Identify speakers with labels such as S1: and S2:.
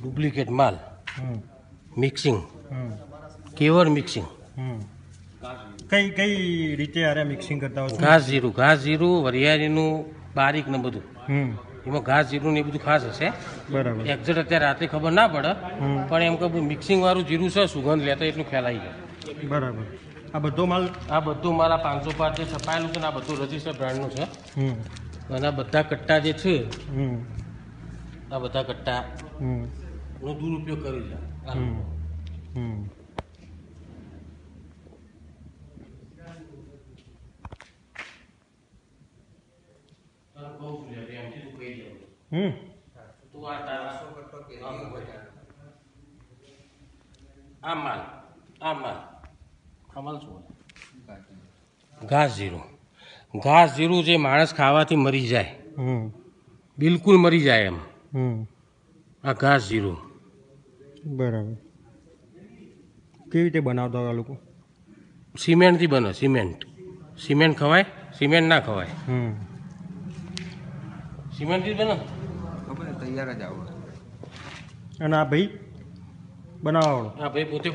S1: Duplicate માલ. Mixing કેવર mixing
S2: કઈ કઈ રીતે અરે મિક્સિંગ કરતા હોય
S1: ઘાસ જીરું ઘાસ જીરું વરિયાળીનું બારીક ને બધું. એમાં ઘાસ જીરું ને એ બધું ખાસ હશે.
S2: બરાબર.
S1: એક્ઝેક્ટ અત્યારે રાતે ખબર ના પડે. પણ એમ કે મિક્સિંગ વાળું જીરું છે સુગંધ લેતા એટલું ફેલાઈ જાય.
S2: બરાબર. આ બધો માલ?
S1: આ બધું મારા પાંચસો પાંચ જે છપાયેલું છે ને આ બધું રજિસ્ટર બ્રાન્ડનું છે. અને આ બધા કટ્ટા જે છે આ બધા કટ્ટા. નો દુરુપયોગ કરી છે
S2: હમ
S1: તું
S2: હમ.
S1: તું આ તારા શું ઘાસ જીરું. ઘાસ જીરું જે માણસ ખાવાથી મરી જાય.
S2: હમ.
S1: બિલકુલ મરી જાય એમ.
S2: હમ.
S1: આ ઘાસ જીરું.
S2: બરાબર. કેવી રીતે બનાવતા હોય આ લોકો?
S1: સિમેન્ટથી બને સિમેન્ટ. સિમેન્ટ ખવાય સિમેન્ટ ના ખવાય.
S2: હમ.
S1: સિમેન્ટથી બને?
S3: ખબર તૈયાર જ આવો
S2: અને આ ભાઈ બનાવવાનો
S1: આ ભાઈ પોતે